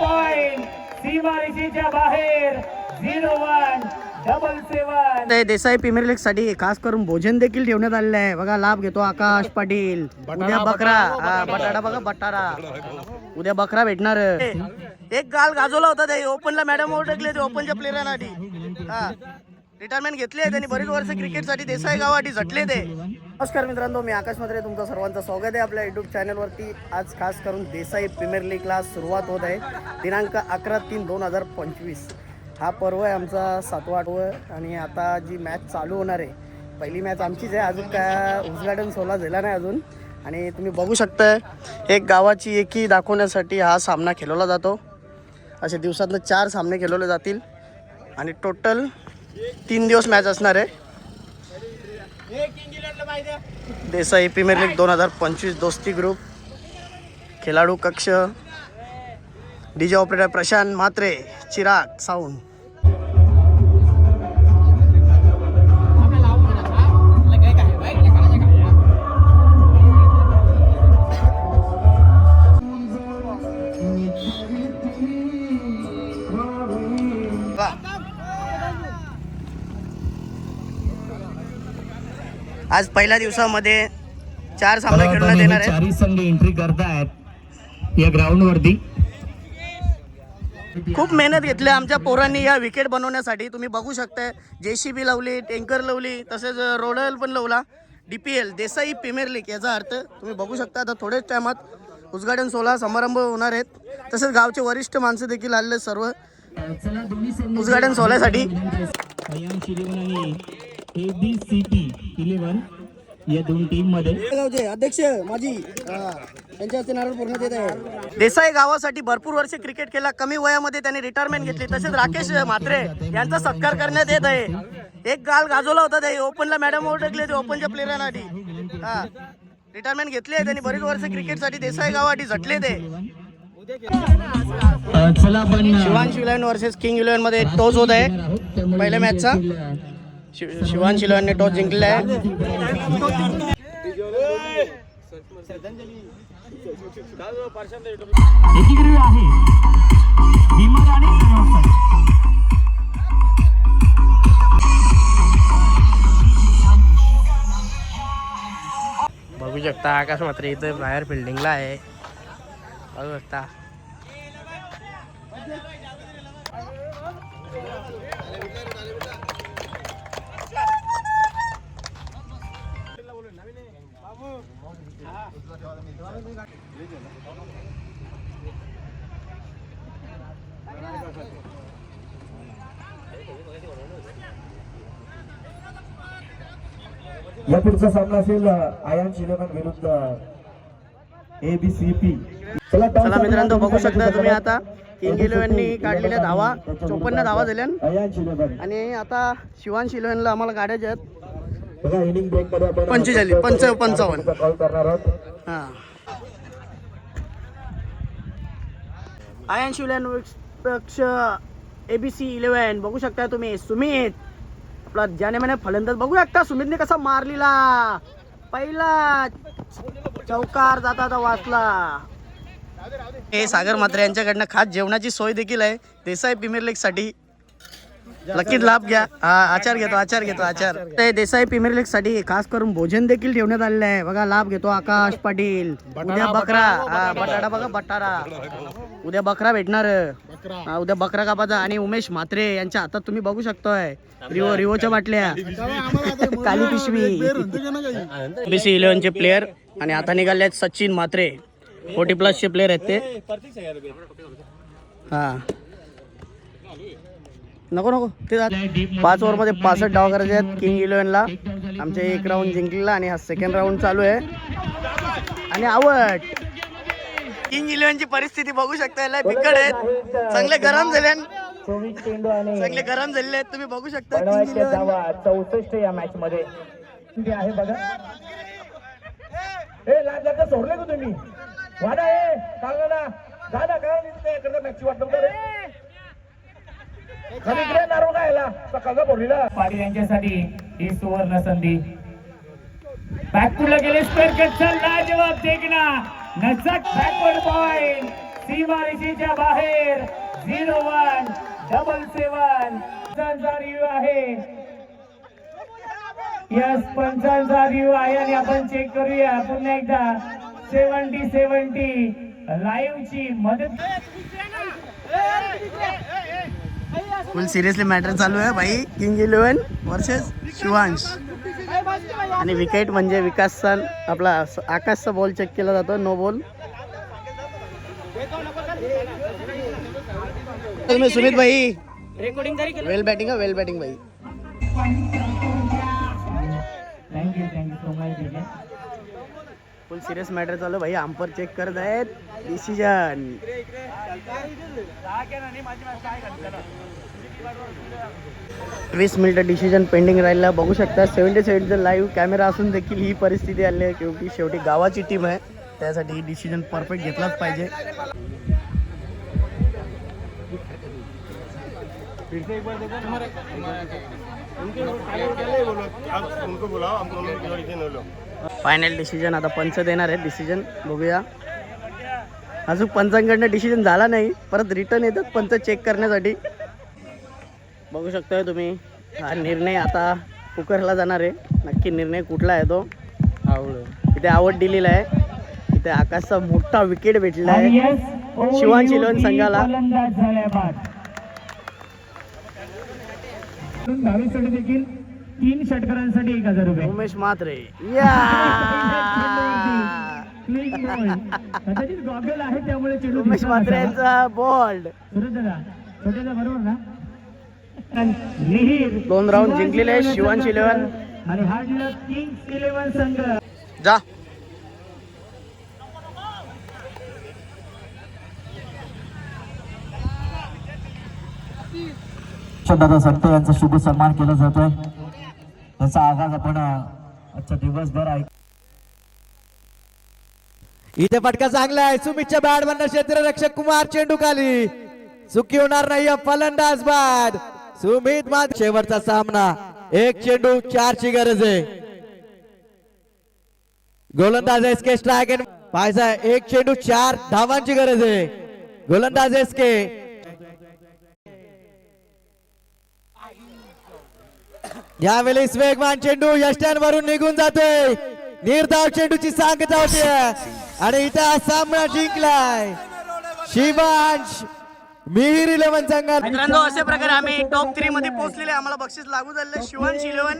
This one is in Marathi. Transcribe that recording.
पॉइंट सीमारेषेच्या बाहेर झिरो वन डबल सेवन ते देसाई प्रीमियर लीगसाठी खास करून भोजन देखील ठेवण्यात आलेलं आहे. बघा लाभ घेतो आकाश पाटील. उद्या बकरा. हा बटाटा. बघा बटारा उद्या बकरा भेटणार. एक गाल गाजवला होता ते. ओपनला मॅडम ओळखले ते ओपनच्या प्लेयरांसाठी हा. रिटायरमेंट घेतली आहे त्यांनी. बरीच वर्ष क्रिकेटसाठी देसाई गावासाठी झटले ते नमस्कार मित्रांनो मी आकाश मत्रे तुमचं सर्वांचं स्वागत आहे आपल्या युट्यूब चॅनलवरती आज खास करून देसाई प्रीमियर लीगला सुरुवात होत आहे. दिनांक अकरा तीन दोन हजार पंचवीस. हा पर्व आहे आमचा सातवा आठवं आणि आता जी मॅच चालू होणार आहे पहिली मॅच आमचीच आहे. अजून काय उजगार्डन सोला झाला नाही अजून. आणि तुम्ही बघू शकताय एक गावाची एकी दाखवण्यासाठी हा सामना खेळवला जातो. असे दिवसातनं चार सामने खेळवले जातील. आणि टोटल तीन दिवस मॅच असणार आहे. देसाई प्रीमियर लीग दोन हजार पंचवीस दोस्ती ग्रुप खेळाडू कक्ष DJ operator Prashant Mhatre Chirag sound. आज पहिल्या दिवसामध्ये चार सामने खेळण्यात येणार आहेत. चारही संघ एंट्री करतायत. या ग्राउंड वरती खूप मेहनत घेतली आमच्या पोरांनी या विकेट बनवण्यासाठी. तुम्ही बघू शकताय जे सी बी लावली टँकर लावली तसेच रोडल पण लावला. D P L Desai premier league याचा अर्थ तुम्ही बघू शकता आता थोड्याच टायमात उद्घाटन सोहळा समारंभ होणार आहेत. तसेच गावचे वरिष्ठ माणसं देखील आलेले सर्व. उद्घाटन सोहळ्यासाठी. A B C P eleven या दोन टीममध्ये. अध्यक्ष माझी त्यांच्या हस्ते नारळ पूर्ण येत आहे. देसाई गावासाठी भरपूर वर्ष क्रिकेट केला कमी वयामध्ये त्यांनी रिटायरमेंट घेतली. तसेच राकेश म्हात्रे यांचा सत्कार करण्यात येत आहे. एक गाल गाजवला होता ते ओपनला. मॅडम ओळखले ते ओपनच्या प्लेयरांसाठी हा रिटायरमेंट घेतली आहे त्यांनी. बरीच वर्ष क्रिकेटसाठी देसाई गावासाठी झटले ते. चला आपण अ, शिवांश इलेव्हन वर्सेस किंग इलेव्हनमध्ये टॉस होत आहे. पहिल्या मॅचचा शिवान शिवांश इलेव्हनने टॉस जिंकला आहे. एकीकडे आहे बघू शकता आकाश मात्र इथं बाहेर फिल्डिंगला आहे. बघू शकता. या पुढचा सामना असेल आयन इलेव्हन विरुद्ध ए बी सी पी. चला मित्रांनो बघू शकता तुम्ही आता. किंग इलेव्हननी काढलेल्या धावा. चोपन्न धावा झाल्या आणि आता शिवांश इलेव्हनला आम्हाला गाड्याच्या आहेत बघा इनिंग ब्रेकमध्ये आपण पंचवीस झाली, पंच- पंचावन्न. कॉल करणार आहोत. हां. आयन शिवल्यान पक्ष ए बी सी इलेव्हन बघू शकता तुम्ही. सुमित. आपला ज्याने म्हणे फलंदाज बघू शकता. सुमितने कसा मारलेला. पहिला चौकार जाता जाता वाचला. हे सागर मात्रे यांच्याकडनं खास जेवणाची सोय देखील आहे. देसाई प्रीमियर लीगसाठी. नक्कीच लाभ घ्या. हा आचार घेतो आचार घेतो आचार. ते देसाई प्रीमियर लीगसाठी खास करून भोजन देखील ठेवण्यात आलेलं आहे. बघा लाभ घेतो आकाश पाटील. उद्या बकरा. हा बटाटा बघा बटारा. उद्या बकरा भेटणार. हा, उद्या बकरा कापाचा आणि उमेश म्हात्रे यांच्या हातात तुम्ही बघू शकतोय. रिओ रिओच्या बाटल्या. काली पिशवी. बीसी इलेव्हनचे प्लेयर आणि आता निघाले आहेत सचिन म्हात्रे. फोर्टी प्लसचे प्लेयर आहेत ते. हा. नको नको. ते जा. पाच ओव्हरमध्ये पासष्ट डाव करायचे आहेत किंग इलेव्हनला. आमचे एक राऊंड जिंकलेला आणि हा सेकंड राऊंड चालू आहे. आणि आवड किंग इलेव्हनची परिस्थिती बघू शकता याला बिकट आहेत. चांगले गरम झाले चांगले गरम झालेले आहेत. तुम्ही बघू शकता किंग इलेव्हन चौसष्ट या मॅच मध्ये. आहे बघा. ए लाजला सोडले का तुम्ही? वाडा ए सांगा ना दादा काय इकडे मॅच वाटत रे? इकडे नारो गायला सकाळचा बोललीला पाटील यांच्यासाठी ही सुवर्ण संधी. बॅकफुटला गेले स्क्वेअर कटचा लाजवाब देखना. नजक बॅकवर्ड पॉइंट सीमारेषेच्या बाहेर. झिरो वन डबल सेवन पंचांचा रिव्ह्यू आहे. यस पंचांचा रिव्ह्यू आहे आणि आपण चेक करूया. पुन्हा एकदा सेवन्टी सेवन्टी लाईव्ह ची मदत. फुल सिरियसली मॅटर चालू आहे भाई. किंग इलेव्हन वर्सेस शिवांश आणि विकेट म्हणजे विकासचा आपला आकाशचा बॉल चेक केला जातो. नो बॉल तुम्ही सुमित भाई. रेकॉर्डिंग तरी केलं. वेल बॅटिंग वेल बॅटिंग भाई. Thank you thank you so much full serious matter चालू भाई अंपर चेक करत आहेत. डिसिजन वीस मिनिटं डिसिजन पेंडिंग राहिला बघू शकता सेव्हन्टी सेव्हनचं लाईव्ह कॅमेरा असून देखील ही परिस्थिती आली आहे शेवटी शेवटी गावाची टीम आहे. त्यासाठी ही डिसिजन परफेक्ट घेतलाच पाहिजे. उनको बुलाओ हम फायनल डिसिजन आता पंच देणार आहे डिसिजन बघूया. अजून पंचांकडनं डिसिजन झाला नाही परत रिटर्न येतात पंच चेक करण्यासाठी. बघू शकताय तुम्ही हा निर्णय आता कुकरला जाणार आहे. नक्की निर्णय कुठला आहे तो? आवड इथे आवड दिलेला आहे. इथे आकाशचा मोठा विकेट भेटला आहे. yes, इलेव्हन संघाला. देखील तीन षटकारांसाठी एक हजार रुपये. उमेश मात्रे बॉल कदाचित गॉगल आहे त्यामुळे चेंडू उमेश मात्रे. यांचा बॉल्ड सुरेश दादा छोट्याचा बरोबर ना? मिहीर. दोन round जिंकलेले आहे शिवांश इलेव्हन. आणि हा जिल्हा किंग्स इलेव्हन संघ. जा. दादा संत यांचा शुभ सन्मान केला जातोय. त्याचा आवाज आपण आजच्या दिवसभर ऐक इथे फटका चांगला आहे. सुमितच्या बॅट क्षेत्र क्षेत्ररक्षक कुमार चेंडू खाली चुकी होणार नाही फलंदाज बाद सुमित माद शेवटचा सामना. एक चेंडू चारची गरज आहे. गोलंदाज एस के स्ट्रायक पाहायचा एक चेंडू चार धावांची गरज आहे. गोलंदाज एस के यावेळेस वेगवान चेंडू यष्ट्यांवरून निघून जातोय. निर्धाव चेंडूची सांगता होती. आणि इथं हा सामना जिंकलाय. शिवांश मिहिर इलेव्हन संघात. मित्रांनो अशा प्रकारे आम्ही टॉप थ्री मध्ये पोहोचलेले आम्हाला बक्षीस लागू झालेलं. शिवांश इलेव्हन.